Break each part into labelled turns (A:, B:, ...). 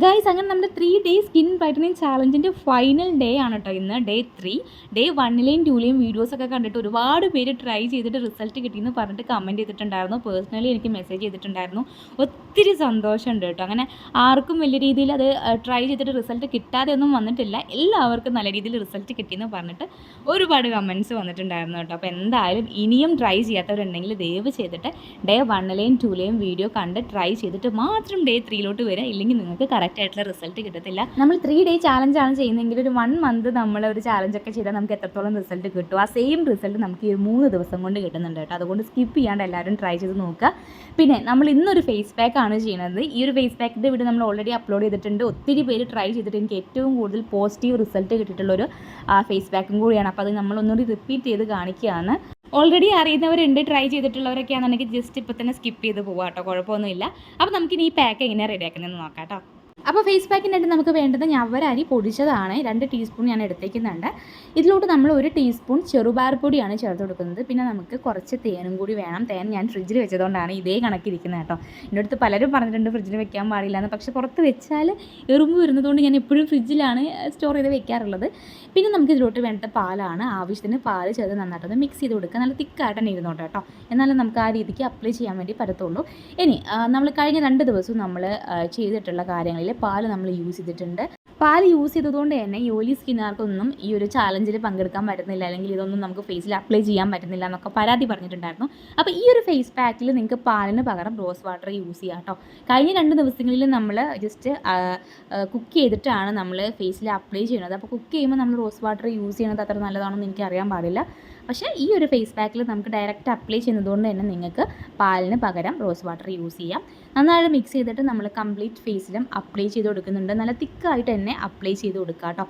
A: Guys അങ്ങനെ നമ്മുടെ three day skin brightening ചാലഞ്ചിന്റെ ഫൈനൽ ഡേ ആണ് കേട്ടോ ഇന്ന്. ഡേ ത്രീ ഡേ വണ്ണിലെയും ടൂലെയും വീഡിയോസൊക്കെ കണ്ടിട്ട് ഒരുപാട് പേര് ട്രൈ ചെയ്തിട്ട് റിസൾട്ട് കിട്ടിയെന്ന് പറഞ്ഞിട്ട് കമന്റ് ചെയ്തിട്ടുണ്ടായിരുന്നു. പേഴ്സണലി എനിക്ക് മെസ്സേജ് ചെയ്തിട്ടുണ്ടായിരുന്നു. ഒത്തിരി സന്തോഷമുണ്ട് കേട്ടോ അങ്ങനെ ആർക്കും വലിയ രീതിയിൽ അത് ട്രൈ ചെയ്തിട്ട് റിസൾട്ട് കിട്ടാതെ ഒന്നും വന്നിട്ടില്ല. എല്ലാവർക്കും നല്ല രീതിയിൽ റിസൾട്ട് കിട്ടിയെന്ന് പറഞ്ഞിട്ട് ഒരുപാട് കമന്റ്സ് വന്നിട്ടുണ്ടായിരുന്നു കേട്ടോ അപ്പോൾ എന്തായാലും ഇനിയും ട്രൈ ചെയ്യാത്തവരുണ്ടെങ്കിൽ ദയവ് ചെയ്തിട്ട് ഡേ വണ്ണിലെയും ടൂലെയും വീഡിയോ കണ്ട് ട്രൈ ചെയ്തിട്ട് മാത്രം ഡേ ത്രീയിലോട്ട് വരിക. ഇല്ലെങ്കിൽ നിങ്ങൾക്ക് കറക്റ്റ് ആയിട്ടുള്ള റിസൾട്ട് കിട്ടത്തില്ല. നമ്മൾ ത്രീ ഡേ ചാലഞ്ച് ആണ് ചെയ്യുന്നതെങ്കിൽ ഒരു വൺ മന്ത് നമ്മൾ ഒരു ചാലഞ്ച് ഒക്കെ ചെയ്താൽ നമുക്ക് എത്രത്തോളം റിസൾട്ട് കിട്ടും? ആ സെയിം റിസൾട്ട് നമുക്ക് ഈ മൂന്ന് ദിവസം കൊണ്ട് കിട്ടുന്നുണ്ട് കേട്ടോ. അതുകൊണ്ട് സ്കിപ്പ് ചെയ്യാണ്ട് എല്ലാവരും ട്രൈ ചെയ്ത് നോക്കുക. പിന്നെ നമ്മൾ ഇന്നൊരു ഫേസ് പാക്ക് ആണ് ചെയ്യുന്നത്. ഈ ഒരു ഫേസ് പാക്കിന്റെ വീട് നമ്മൾ ഓൾറെഡി അപ്ലോഡ് ചെയ്തിട്ടുണ്ട്. ഒത്തിരി പേര് ട്രൈ ചെയ്തിട്ട് എനിക്ക് ഏറ്റവും കൂടുതൽ പോസിറ്റീവ് റിസൾട്ട് കിട്ടിയിട്ടുള്ളൊരു ഫേസ് പാക്കും കൂടിയാണ്. അപ്പോൾ അത് നമ്മൾ ഒന്നുകൂടി റിപ്പീറ്റ് ചെയ്ത് കാണിക്കുകയാണ്. ഓൾറെഡി അറിയുന്നവരുണ്ട് ട്രൈ ചെയ്തിട്ടുള്ളവരൊക്കെയാണെന്നുണ്ടെങ്കിൽ ജസ്റ്റ് ഇപ്പോൾ തന്നെ സ്കിപ്പ് ചെയ്ത് പോകാം കേട്ടോ. കുഴപ്പമൊന്നുമില്ല. അപ്പോൾ നമുക്കിനി ഈ പാക്ക് എങ്ങനെയാണ് റെഡിയാക്കുന്നതെന്ന് നോക്കാം കേട്ടോ. അപ്പോൾ ഫേസ് പാക്കിനായിട്ട് നമുക്ക് വേണ്ടത് ഞവരരി പൊടിച്ചതാണ്. രണ്ട് ടീസ്പൂൺ ഞാൻ എടുത്തേക്കുന്നുണ്ട്. ഇതിലോട്ട് നമ്മൾ ഒരു ടീസ്പൂൺ ചെറുപാർ പൊടിയാണ് ചേർത്ത് കൊടുക്കുന്നത്. പിന്നെ നമുക്ക് കുറച്ച് തേനും കൂടി വേണം. തേൻ ഞാൻ ഫ്രിഡ്ജിൽ വെച്ചതുകൊണ്ടാണ് ഇതേ കണക്കിരിക്കുന്നത് കേട്ടോ. എന്റെ അടുത്ത് പലരും പറഞ്ഞിട്ടുണ്ട് ഫ്രിഡ്ജിൽ വെക്കാൻ പാടില്ല എന്ന്. പക്ഷേ പുറത്ത് വെച്ചാൽ എറുമ്പ് വരുന്നതുകൊണ്ട് ഞാൻ എപ്പോഴും ഫ്രിഡ്ജിലാണ് സ്റ്റോർ ചെയ്ത് വെക്കാറുള്ളത്. പിന്നെ നമുക്ക് ഇതിലോട്ട് വേണ്ടത് പാലാണ്. ആവശ്യത്തിന് പാൽ ചേർത്ത് നന്നായിട്ടൊന്ന് മിക്സ് ചെയ്ത് കൊടുക്കുക. നല്ല തിക്കായിട്ട് തന്നെ ഇരുന്നോട്ടെ കേട്ടോ. എന്നാലും നമുക്ക് ആ രീതിക്ക് അപ്ലൈ ചെയ്യാൻ വേണ്ടി പറ്റത്തുള്ളൂ. ഇനി നമ്മൾ കഴിഞ്ഞ രണ്ട് ദിവസവും നമ്മൾ ചെയ്തിട്ടുള്ള കാര്യങ്ങളിൽ പാൽ നമ്മൾ യൂസ് ചെയ്തിട്ടുണ്ട്. പാൽ യൂസ് ചെയ്തതുകൊണ്ട് തന്നെ യോലി സ്കിന്നുകാർക്കൊന്നും ഈ ഒരു ചാലഞ്ചിൽ പങ്കെടുക്കാൻ പറ്റുന്നില്ല. അല്ലെങ്കിൽ ഇതൊന്നും നമുക്ക് ഫേസിൽ അപ്ലൈ ചെയ്യാൻ പറ്റുന്നില്ല എന്നൊക്കെ പരാതി പറഞ്ഞിട്ടുണ്ടായിരുന്നു. അപ്പോൾ ഈ ഒരു ഫേസ് പാക്കിൽ നിങ്ങൾക്ക് പാലിന് പകരം റോസ് വാട്ടർ യൂസ് ചെയ്യാം കേട്ടോ കഴിഞ്ഞ രണ്ട് ദിവസങ്ങളിൽ നമ്മൾ ജസ്റ്റ് കുക്ക് ചെയ്തിട്ടാണ് നമ്മൾ ഫേസിൽ അപ്ലൈ ചെയ്യുന്നത്. അപ്പോൾ കുക്ക് ചെയ്യുമ്പോൾ നമ്മൾ റോസ് വാട്ടർ യൂസ് ചെയ്യുന്നത് അത്ര നല്ലതാണെന്ന് എനിക്ക് അറിയാൻ പാടില്ല. പക്ഷേ ഈ ഒരു ഫേസ് പാക്കിൽ നമുക്ക് ഡയറക്റ്റ് അപ്ലൈ ചെയ്യുന്നതുകൊണ്ട് തന്നെ നിങ്ങൾക്ക് പാലിന് പകരം റോസ് വാട്ടർ യൂസ് ചെയ്യാം. നന്നായിട്ട് മിക്സ് ചെയ്തിട്ട് നമ്മൾ കംപ്ലീറ്റ് ഫേസിലും അപ്ലൈ ചെയ്ത് കൊടുക്കുന്നുണ്ട്. നല്ല തിക്കായിട്ട് തന്നെ അപ്ലൈ ചെയ്ത് കൊടുക്കുക കേട്ടോ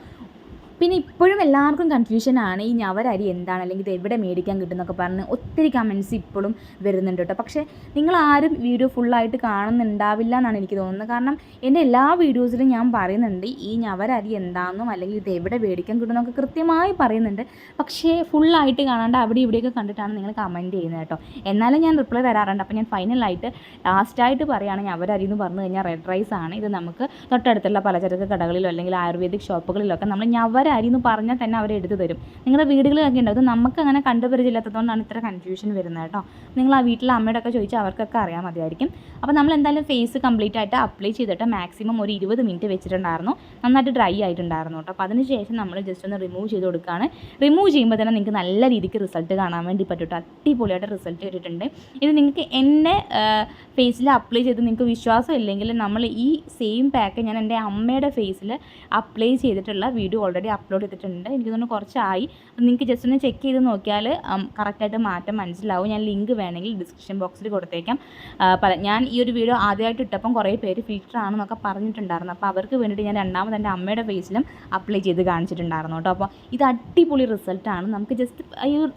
A: പിന്നെ ഇപ്പോഴും എല്ലാവർക്കും കൺഫ്യൂഷനാണ് ഈ ഞവരരി എന്താണ്? അല്ലെങ്കിൽ ഇത് എവിടെ മേടിക്കാൻ കിട്ടുമെന്നൊക്കെ പറഞ്ഞ് ഒത്തിരി കമൻസ് ഇപ്പോഴും വരുന്നുണ്ട് കേട്ടോ. പക്ഷേ നിങ്ങൾ ആരും വീഡിയോ ഫുള്ളായിട്ട് കാണുന്നുണ്ടാവില്ല എന്നാണ് എനിക്ക് തോന്നുന്നത്. കാരണം എന്റെ എല്ലാ വീഡിയോസിലും ഞാൻ പറയുന്നുണ്ട് ഈ ഞവരരി എന്താണെന്നും അല്ലെങ്കിൽ ഇത് എവിടെ മേടിക്കാൻ കിട്ടുമെന്നൊക്കെ കൃത്യമായി പറയുന്നുണ്ട്. പക്ഷേ ഫുള്ളായിട്ട് കാണാണ്ട് അവിടെ ഇവിടെയൊക്കെ കണ്ടിട്ടാണ് നിങ്ങൾ കമന്റ് ചെയ്യുന്നത് കേട്ടോ. എന്നാലും ഞാൻ റിപ്ലൈ തരാറുണ്ട്. അപ്പോൾ ഞാൻ ഫൈനലായിട്ട് ലാസ്റ്റായിട്ട് പറയുകയാണ് ഞവരരി എന്ന് പറഞ്ഞു കഴിഞ്ഞാൽ റെഡ് റൈസ് ആണ്. ഇത് നമുക്ക് തൊട്ടടുത്തുള്ള പലചരക്ക് കടകളിലോ അല്ലെങ്കിൽ ആയുർവേദിക് ഷോപ്പുകളിലോ ഒക്കെ നമ്മൾ ഞവര അരി എന്ന് പറഞ്ഞാൽ തന്നെ അവർ എടുത്തു തരും. നിങ്ങളുടെ വീടുകളിലൊക്കെ ഉണ്ടാവും ഇത് നമുക്ക് അങ്ങനെ കണ്ടുപരിചയമില്ലാത്തതുകൊണ്ടാണ് ഇത്ര കൺഫ്യൂഷൻ വരുന്നത് കേട്ടോ. നിങ്ങൾ ആ വീട്ടിലെ അമ്മയോടൊക്കെ ചോദിച്ചാൽ അവർക്കൊക്കെ അറിയാൻ മതിയായിരിക്കും. അപ്പോൾ നമ്മൾ എന്തായാലും ഫേസ് കംപ്ലീറ്റ് ആയിട്ട് അപ്ലൈ ചെയ്തിട്ട് മാക്സിമം ഒരു ഇരുപത് മിനിറ്റ് വെച്ചിട്ടുണ്ടായിരുന്നു. നന്നായിട്ട് ഡ്രൈ ആയിട്ടുണ്ടായിരുന്നു കേട്ടോ. അപ്പോൾ അതിനുശേഷം നമ്മൾ ജസ്റ്റ് ഒന്ന് റിമൂവ് ചെയ്ത് കൊടുക്കുകയാണ്. റിമൂവ് ചെയ്യുമ്പോൾ തന്നെ നിങ്ങൾക്ക് നല്ല രീതിക്ക് റിസൾട്ട് കാണാൻ വേണ്ടി പറ്റും അടിപൊളിയായിട്ട് റിസൾട്ട് കിട്ടിയിട്ടുണ്ട്. ഇത് നിങ്ങൾക്ക് എന്റെ ഫേസിൽ അപ്ലൈ ചെയ്ത് നിങ്ങൾക്ക് വിശ്വാസം ഇല്ലെങ്കിൽ നമ്മൾ ഈ സെയിം പാക്ക് ഞാൻ എന്റെ അമ്മയുടെ ഫേസിൽ അപ്ലൈ ചെയ്തിട്ടുള്ള വീഡിയോ ഓൾറെഡി അപ്ലോഡ് ചെയ്തിട്ടുണ്ട്. എനിക്ക് തോന്നുന്നു കുറച്ചായി. നിങ്ങൾക്ക് ജസ്റ്റ് ഒന്ന് ചെക്ക് ചെയ്ത് നോക്കിയാൽ കറക്റ്റായിട്ട് മാറ്റം മനസ്സിലാവും. ഞാൻ ലിങ്ക് വേണമെങ്കിൽ ഡിസ്ക്രിപ്ഷൻ ബോക്സിൽ കൊടുത്തേക്കാം. പല ഞാൻ ഈ ഒരു വീഡിയോ ആദ്യമായിട്ട് ഇട്ടപ്പം കുറേ പേര് ഫിൽറ്റർ ആണെന്നൊക്കെ പറഞ്ഞിട്ടുണ്ടായിരുന്നു. അപ്പോൾ അവർക്ക് വേണ്ടിയിട്ട് ഞാൻ രണ്ടാമത് എന്റെ അമ്മയുടെ ഫേസിലും അപ്ലൈ ചെയ്ത് കാണിച്ചിട്ടുണ്ടായിരുന്നു കേട്ടോ. അപ്പോൾ ഇത് അടിപൊളി റിസൾട്ടാണ് നമുക്ക് ജസ്റ്റ്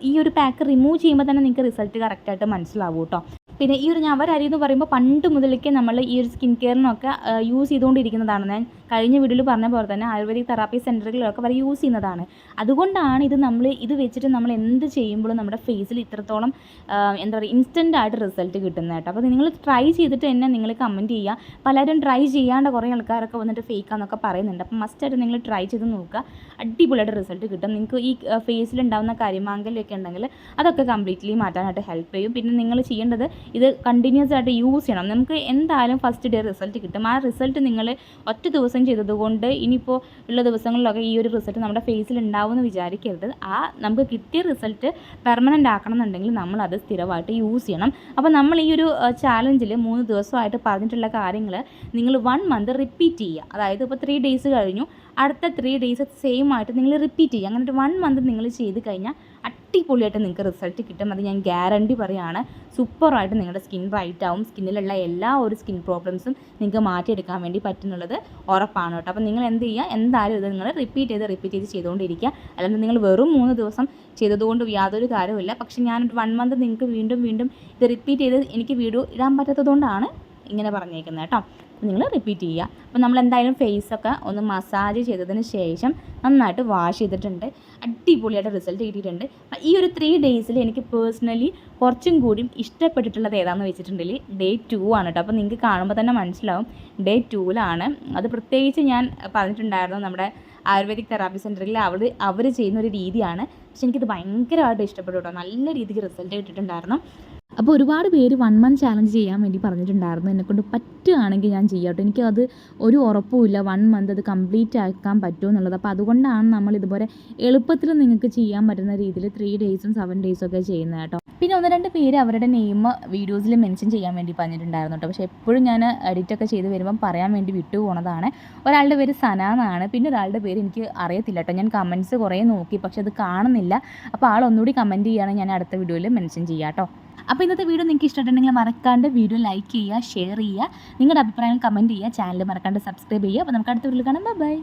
A: ഈ ഒരു പാക്ക് റിമൂവ് ചെയ്യുമ്പോൾ തന്നെ നിങ്ങൾക്ക് റിസൾട്ട് കറക്റ്റായിട്ട് മനസ്സിലാവും കേട്ടോ. പിന്നെ ഈ ഒരു ഞവരരി എന്ന് പറയുമ്പോൾ പണ്ട് മുതൽക്കേ നമ്മൾ ഈ ഒരു സ്കിൻ കെയറിനൊക്കെ യൂസ് ചെയ്തുകൊണ്ടിരിക്കുന്നതാണ്. ഞാൻ കഴിഞ്ഞ വീഡിയോയിൽ പറഞ്ഞ പോലെ തന്നെ ആയുർവേദിക് തെറാപ്പി സെന്ററുകളിലൊക്കെ അവർ യൂസ് ചെയ്യുന്നതാണ്. അതുകൊണ്ടാണ് ഇത് നമ്മൾ ഇത് വെച്ചിട്ട് നമ്മൾ എന്ത് ചെയ്യുമ്പോഴും നമ്മുടെ ഫേസിൽ ഇത്രത്തോളം എന്താ പറയുക ഇൻസ്റ്റന്റ് ആയിട്ട് റിസൾട്ട് കിട്ടുന്നത് കേട്ടോ. അപ്പോൾ നിങ്ങൾ ട്രൈ ചെയ്തിട്ട് തന്നെ നിങ്ങൾ കമന്റ് ചെയ്യുക. പലരും ട്രൈ ചെയ്യാണ്ട് കുറേ ആൾക്കാരൊക്കെ വന്നിട്ട് ഫേക്കാന്നൊക്കെ പറയുന്നുണ്ട്. അപ്പം മസ്റ്റായിട്ട് നിങ്ങൾ ട്രൈ ചെയ്ത് നോക്കുക. അടിപൊളിയായിട്ട് റിസൾട്ട് കിട്ടും. നിങ്ങൾക്ക് ഈ ഫേസിലുണ്ടാവുന്ന കരിമാങ്കലൊക്കെ ഉണ്ടെങ്കിൽ അതൊക്കെ കംപ്ലീറ്റ്ലി മാറ്റാനായിട്ട് ഹെൽപ്പ് ചെയ്യും. പിന്നെ നിങ്ങൾ ചെയ്യേണ്ടത് ഇത് കണ്ടിന്യൂസ് ആയിട്ട് യൂസ് ചെയ്യണം. നമുക്ക് എന്തായാലും ഫസ്റ്റ് ഡേ റിസൾട്ട് കിട്ടും. ആ റിസൾട്ട് നിങ്ങൾ ഒറ്റ ദിവസം ചെയ്തതുകൊണ്ട് ഇനിയിപ്പോൾ ഉള്ള ദിവസങ്ങളിലൊക്കെ ഈ ഒരു റിസൾട്ട് നമ്മുടെ ഫേസിൽ ഉണ്ടാവുമെന്ന് വിചാരിക്കരുത്. ആ നമുക്ക് കിട്ടിയ റിസൾട്ട് പെർമനന്റ് ആക്കണം എന്നുണ്ടെങ്കിൽ നമ്മൾ അത് സ്ഥിരമായിട്ട് യൂസ് ചെയ്യണം. അപ്പോൾ നമ്മൾ ഈ ഒരു ചാലഞ്ചിൽ മൂന്ന് ദിവസമായിട്ട് പറഞ്ഞിട്ടുള്ള കാര്യങ്ങൾ നിങ്ങൾ വൺ മന്ത് റിപ്പീറ്റ് ചെയ്യുക. അതായത് ഇപ്പോൾ ത്രീ ഡേയ്സ് കഴിഞ്ഞു. അടുത്ത ത്രീ ഡേയ്സ് സെയിം ആയിട്ട് നിങ്ങൾ റിപ്പീറ്റ് ചെയ്യുക. അങ്ങനെ ഒരു വൺ മന്ത് നിങ്ങൾ ചെയ്ത് കഴിഞ്ഞാൽ അടിപൊളിയായിട്ട് നിങ്ങൾക്ക് റിസൾട്ട് കിട്ടും. അത് ഞാൻ ഗ്യാരണ്ടി പറയുകയാണ് സൂപ്പറായിട്ട് നിങ്ങളുടെ സ്കിൻ ബ്രൈറ്റ് ആവും. സ്കിന്നിലുള്ള എല്ലാ ഒരു സ്കിൻ പ്രോബ്ലംസും നിങ്ങൾക്ക് മാറ്റിയെടുക്കാൻ വേണ്ടി പറ്റുന്നുള്ളത് ഉറപ്പാണ് കേട്ടോ. അപ്പോൾ നിങ്ങൾ എന്ത് ചെയ്യുക? എന്തായാലും ഇത് നിങ്ങൾ റിപ്പീറ്റ് ചെയ്ത് റിപ്പീറ്റ് ചെയ്ത് ചെയ്തുകൊണ്ടിരിക്കുക. അല്ലാണ്ട് നിങ്ങൾ വെറും മൂന്ന് ദിവസം ചെയ്തതുകൊണ്ട് യാതൊരു കാര്യമില്ല പക്ഷേ ഞാൻ വൺ മന്ത് നിങ്ങൾക്ക് വീണ്ടും വീണ്ടും ഇത് റിപ്പീറ്റ് ചെയ്ത് എനിക്ക് വീഡിയോ ഇടാൻ പറ്റാത്തതുകൊണ്ടാണ് ഇങ്ങനെ പറഞ്ഞേക്കുന്നത് കേട്ടോ. നിങ്ങൾ റിപ്പീറ്റ് ചെയ്യുക. അപ്പോൾ നമ്മൾ എന്തായാലും ഫേസൊക്കെ ഒന്ന് മസാജ് ചെയ്തതിന് ശേഷം നന്നായിട്ട് വാഷ് ചെയ്തിട്ടുണ്ട്. അടിപൊളിയായിട്ട് റിസൾട്ട് കിട്ടിയിട്ടുണ്ട്. അപ്പോൾ ഈ ഒരു ത്രീ ഡേയ്സിൽ എനിക്ക് പേഴ്സണലി കുറച്ചും കൂടിയും ഇഷ്ടപ്പെട്ടിട്ടുള്ളത് ഏതാണെന്ന് വെച്ചിട്ടുണ്ടെങ്കിൽ ഡേ ടു ആണ് കേട്ടോ അപ്പോൾ നിങ്ങൾക്ക് കാണുമ്പോൾ തന്നെ മനസ്സിലാവും. ഡേ ടൂവിലാണ് അത് പ്രത്യേകിച്ച് ഞാൻ പറഞ്ഞിട്ടുണ്ടായിരുന്നു നമ്മുടെ ആയുർവേദിക് തെറാപ്പി സെന്ററിൽ അവർ അവർ ചെയ്യുന്ന ഒരു രീതിയാണ്. പക്ഷെ എനിക്കിത് ഭയങ്കരമായിട്ട് ഇഷ്ടപ്പെട്ടു കേട്ടോ നല്ല രീതിക്ക് റിസൾട്ട് കിട്ടിയിട്ടുണ്ടായിരുന്നു. അപ്പോൾ ഒരുപാട് പേര് വൺ മന്ത് ചാലഞ്ച് ചെയ്യാൻ വേണ്ടി പറഞ്ഞിട്ടുണ്ടായിരുന്നു. എന്നെക്കൊണ്ട് പറ്റുകയാണെങ്കിൽ ഞാൻ ചെയ്യാം കേട്ടോ എനിക്കത് ഒരു ഉറപ്പുമില്ല. വൺ മന്ത് അത് കംപ്ലീറ്റ് ആക്കാൻ പറ്റുമോ എന്നുള്ളത്. അപ്പോൾ അതുകൊണ്ടാണ് നമ്മൾ ഇതുപോലെ എളുപ്പത്തിൽ നിങ്ങൾക്ക് ചെയ്യാൻ പറ്റുന്ന രീതിയിൽ ത്രീ ഡേയ്സും സെവൻ ഡേയ്സും ഒക്കെ ചെയ്യുന്നത് കേട്ടോ. പിന്നെ ഒന്ന് രണ്ട് പേര് അവരുടെ നെയിം വീഡിയോസിൽ മെൻഷൻ ചെയ്യാൻ വേണ്ടി പറഞ്ഞിട്ടുണ്ടായിരുന്നു കേട്ടോ. പക്ഷേ എപ്പോഴും ഞാൻ എഡിറ്റൊക്കെ ചെയ്ത് വരുമ്പം പറയാൻ വേണ്ടി വിട്ടു പോണതാണ്. ഒരാളുടെ പേര് സന എന്നാണ്. പിന്നെ ഒരാളുടെ പേര് എനിക്ക് അറിയത്തില്ല കേട്ടോ. ഞാൻ കമന്റ്സ് കുറേ നോക്കി. പക്ഷെ അത് കാണുന്നില്ല. അപ്പോൾ ആളൊന്നുകൂടി കമന്റ് ചെയ്യുകയാണെങ്കിൽ ഞാൻ അടുത്ത വീഡിയോയിൽ മെൻഷൻ ചെയ്യാം കേട്ടോ. അപ്പോൾ ഇന്നത്തെ വീഡിയോ നിങ്ങൾക്ക് ഇഷ്ടമായിട്ടുണ്ടെങ്കിൽ മറക്കാണ്ട് വീഡിയോ ലൈക്ക് ചെയ്യുക ഷെയർ ചെയ്യുക. നിങ്ങളുടെ അഭിപ്രായം കമന്റ് ചെയ്യുക. ചാനൽ മറക്കാണ്ട് സബ്സ്ക്രൈബ് ചെയ്യുക. അപ്പോൾ നമുക്ക് അടുത്ത വീഡിയോ കാണാം. ബൈ